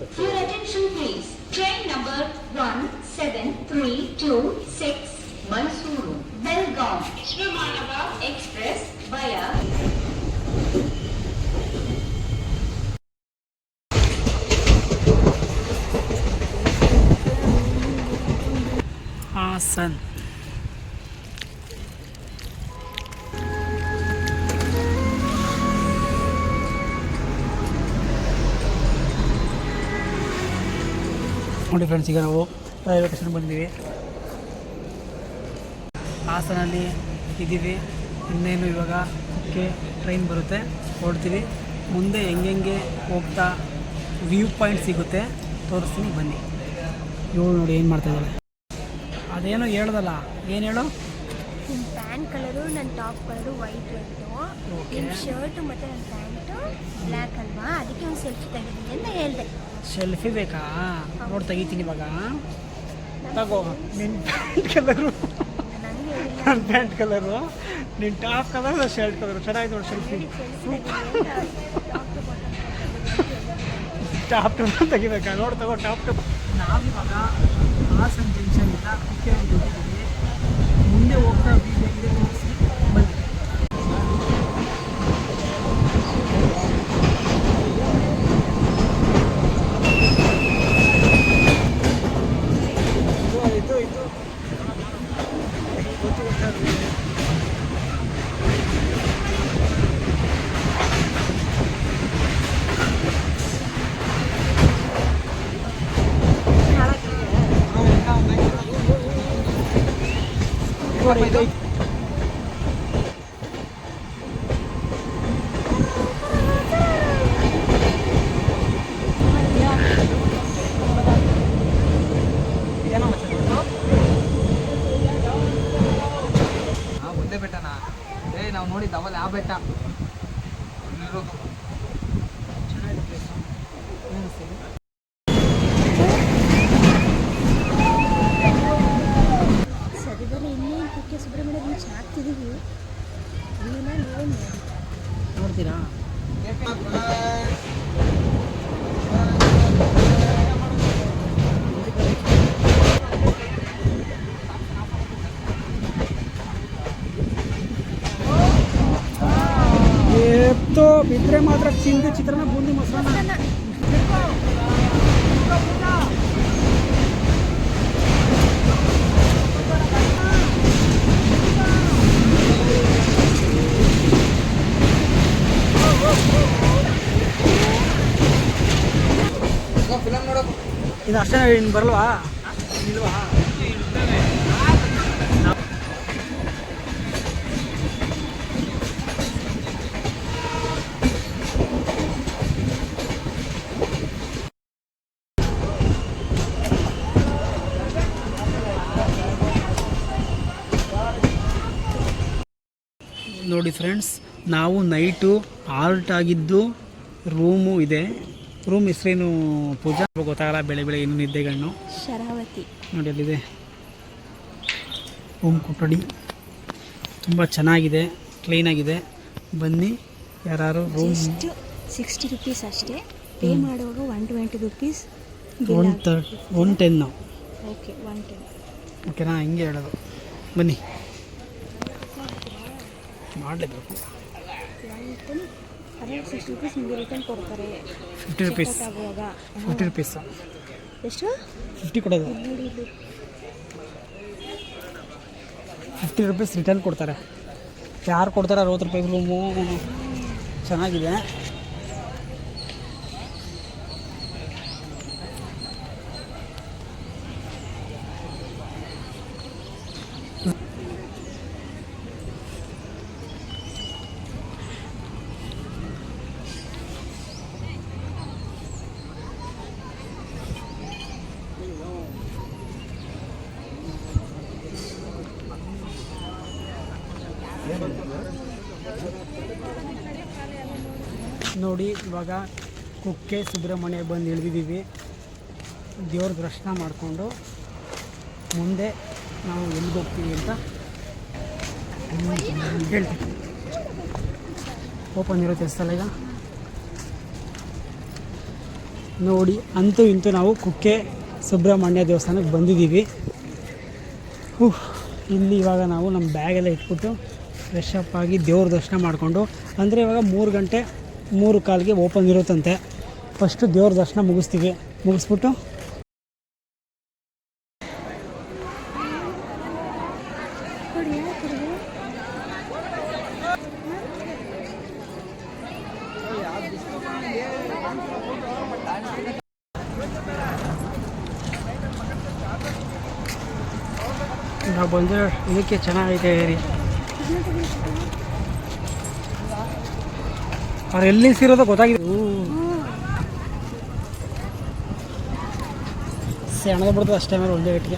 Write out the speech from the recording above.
Your attention please. Train number 17326 Mysuru, Belgaum, Vishwamanava Express via Awesome. ನೋಡಿ friends ಈಗ ನಾವು location station ಬಂದಿದ್ದೀವಿ. ಹಾಸನಲ್ಲಿ ಇದ್ದೀವಿ. ಇನ್ನೇನು ಇವಾಗ ಓಕೆ ಟ್ರೈನ್ ಬರುತ್ತೆ ಹೊರಡ್ತೀವಿ. ಮುಂದೆ ಹೆಂಗೆ ಹೋಗ್ತಾ ವ್ಯೂ ಪಾಯಿಂಟ್ ಸಿಗುತ್ತೆ ತೋರಿಸ್ತೀನಿ ಬನ್ನಿ. ಇವಳು ನೋಡಿ ಏನು ಮಾಡ್ತಾ ಇದ್ದಾರೆ ಅದೇನೋ ಹೇಳ್ದಲ್ಲ ಏನು ಹೇಳು? ನಿಮ್ಮ ಪ್ಯಾಂಟ್ ಕಲರು ನನ್ನ ಟಾಪ್ ಕಲರು ವೈಟ್ Okay. ನಿಮ್ಮ ಶರ್ಟು ಮತ್ತು ನನ್ನ ಪ್ಯಾಂಟು ಬ್ಲ್ಯಾಕ್ ಅಲ್ವಾ? ಅದಕ್ಕೆ ಒಂದು ಸೆಲ್ಫಿ ತೆಗಿದ್ದೀನಿ ಅಂತ ಹೇಳಿದೆ. ಸೆಲ್ಫಿ ಬೇಕಾ? ನೋಡಿ ತೆಗಿತೀನಿ ಇವಾಗ. ತಗೋ. ನಿನ್ನ ಪ್ಯಾಂಟ್ ಕಲರು. ನನ್ನ ಪ್ಯಾಂಟ್ ಕಲರು. ನಿನ್ನ ಟಾಪ್ ಕಲರ್ ಶರ್ಟ್ ಕಲರ್. ಚೆನ್ನಾಗಿ ನೋಡಿ ಸೆಲ್ಫಿ. Top two ತೆಗಿಬೇಕಾ? ನೋಡಿ ತಗೋ ಟಾಪ್ ಟು ನಾವಿವಾಗ ಹಾಸನ್ ಕುಕ್ಕೆ ಹೋಗಿದ್ದೀವಿ ಮುಂದೆ ಹೋಗ್ತಾ ಇದೆ ತೋರಿಸಿ ಬನ್ನಿ ಇದು ಇದು ಗೊತ್ತು ಗೊತ್ತಾಗ್ತದೆ ಒಂದೇ ಬೆಟ್ಟನಾ? ಏ ನಾವು ನೋಡಿದ್ದು ಅವಲ್ಲ ಆ ಬೆಟ್ಟ ಇಲ್ಲಿರೋದು ಸದ್ಯದಲ್ಲಿ ಇನ್ನೇನು ಕುಕ್ಕೆ ಸುಬ್ರಹ್ಮಣ್ಯ ಬೀಚ್ ಹಾಕ್ತಿದ್ದೀವಿ ನೀವೇ ನೀವೇ ನೋಡಿ ನೋಡ್ತೀರಾ? ಎತ್ತೋ ಬಿದ್ದರೆ ಮಾತ್ರ ಚಿಂತೆ ಚಿತ್ರನ ಬೂಂದಿ ಮೊಸರನ್ನ ಇದು ಅಷ್ಟೇ ಇನ್ನು ಬರಲ್ವಾ? ನೋಡಿ ಫ್ರೆಂಡ್ಸ್ ನಾವು ನೈಟು ಆಲ್ಟ್ ಆಗಿದ್ದು ರೂಮು ಇದೆ. ರೂಮ್ ಹೆಸರೇನು ಪೂಜಾ? ಗೊತ್ತಾಗಲ್ಲ ಬೆಳೆ ಬೆಳೆ ಏನು ನಿದ್ದೆಗಳನ್ನು ಶರಾವತಿ. ನೋಡಿ ಅಲ್ಲಿದೆ. ರೂಮ್ ಕೊಠಡಿ. ತುಂಬ ಚೆನ್ನಾಗಿದೆ ಕ್ಲೀನಾಗಿದೆ ಬನ್ನಿ ಯಾರು ರೂಮ್ ಸಿಕ್ಸ್ಟಿ ರುಪೀಸ್ ಅಷ್ಟೇ. ಪೇ ಮಾಡುವಾಗ ಒನ್ ಟ್ವೆಂಟಿ ರುಪೀಸ್ ಒನ್ ತರ್ one ten okay one ten ಓಕೆನಾ ಹಿಂಗೆ ಹೇಳೋದು. ಬನ್ನಿ. ಮಾಡಲೇಬೇಕು. ಒನ್ ಟೆನ್ ಅದೇ ಸಿಕ್ಸ್ಟಿ ರುಪೀಸ್ ನಿಮಗೆ ರಿಟರ್ನ್ ಕೊಡ್ತಾರೆ. ಫಿಫ್ಟಿ ರುಪೀಸ್ ಆಗುವಾಗ. ಫಿಫ್ಟಿ ರುಪೀಸ್ ಎಷ್ಟು? ಫಿಫ್ಟಿ ಕೊಡೋದು. ಫಿಫ್ಟಿ ರುಪೀಸ್ ರಿಟರ್ನ್ ಕೊಡ್ತಾರೆ. ಯಾರು ಕೊಡ್ತಾರೆ ಅರವತ್ತು ರೂಪಾಯಿ? ರೂಮು ಚೆನ್ನಾಗಿದೆ. ನೋಡಿ, ಇವಾಗ ಕುಕ್ಕೆ ಸುಬ್ರಹ್ಮಣ್ಯ ಬಂದು ಇಳಿದಿದ್ದೀವಿ. ದೇವ್ರ ದರ್ಶನ ಮಾಡಿಕೊಂಡು ಮುಂದೆ ನಾವು ಎಲ್ಲಿಗೆ ಹೋಗ್ತೀವಿ ಅಂತ ಹೇಳ್ತೀವಿ ಓಪನ್ ಇರುತ್ತೆ ಸ್ಥಳ ಈಗ. ನೋಡಿ, ಅಂತೂ ಇಂತೂ ನಾವು ಕುಕ್ಕೆ ಸುಬ್ರಹ್ಮಣ್ಯ ದೇವಸ್ಥಾನಕ್ಕೆ ಬಂದಿದ್ದೀವಿ. ಇಲ್ಲಿ ಇವಾಗ ನಾವು ನಮ್ಮ ಬ್ಯಾಗೆಲ್ಲ ಇಟ್ಬಿಟ್ಟು ಫ್ರೆಶ್ ಅಪ್ ಆಗಿ ದೇವ್ರ ದರ್ಶನ ಮಾಡಿಕೊಂಡು, ಅಂದರೆ ಇವಾಗ ಮೂರು ಗಂಟೆ, ಮೂರು ಕಾಲಿಗೆ ಓಪನ್ ಇರುತ್ತಂತೆ. ಫಸ್ಟು ದೇವ್ರ ದರ್ಶನ ಮುಗಿಸ್ತೀವಿ. ಮುಗಿಸ್ಬಿಟ್ಟು. ನಾವು ಬಂದಿರೋ ಇದಕ್ಕೆ ಚೆನ್ನಾಗೈತೆ ಏರಿ. ಅವ್ರು ಎಲ್ಲಿ ನಿಲ್ಸಿರೋದೋ ಗೊತ್ತಾಗಿದೆ ಸೆಣದ ಬಿಡ್ತದೆ ಅಷ್ಟೇ ಮೇಲೆ ಒಂದೇ ಗಟ್ಟಿಗೆ